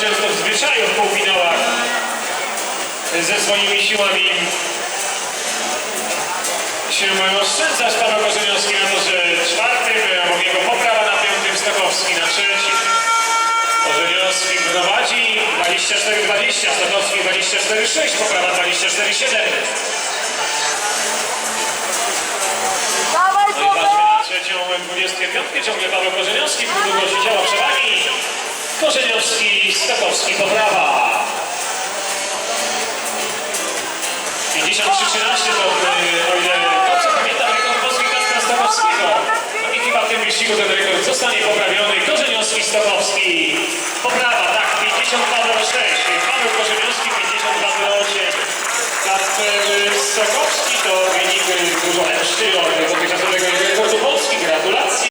często w zwyczaju w półfinałach ze swoimi siłami się oszczędzasz. Paweł Korzeniowski na torze czwartym, obok jego poprawa na piątym, Stokowski na trzecim. Korzeniowski prowadzi 24-20, Stokowski 24-6, poprawa 24-7. No i patrzmy na trzecią 25, ciągle Paweł Korzeniowski, długo siedziała przewaga. Stokowski, poprawa. 53-13 to, e, o ile dobrze pamiętam, rekord Polski Kacpra Stokowskiego. I chyba w tym wyścigu ten rekord zostanie poprawiony. Korzeniowski, Stokowski, poprawa, tak, 52 do 6. Paweł Korzeniowski, 52 do 8. Kacper Stokowski to wynik e, dużo lepszy no,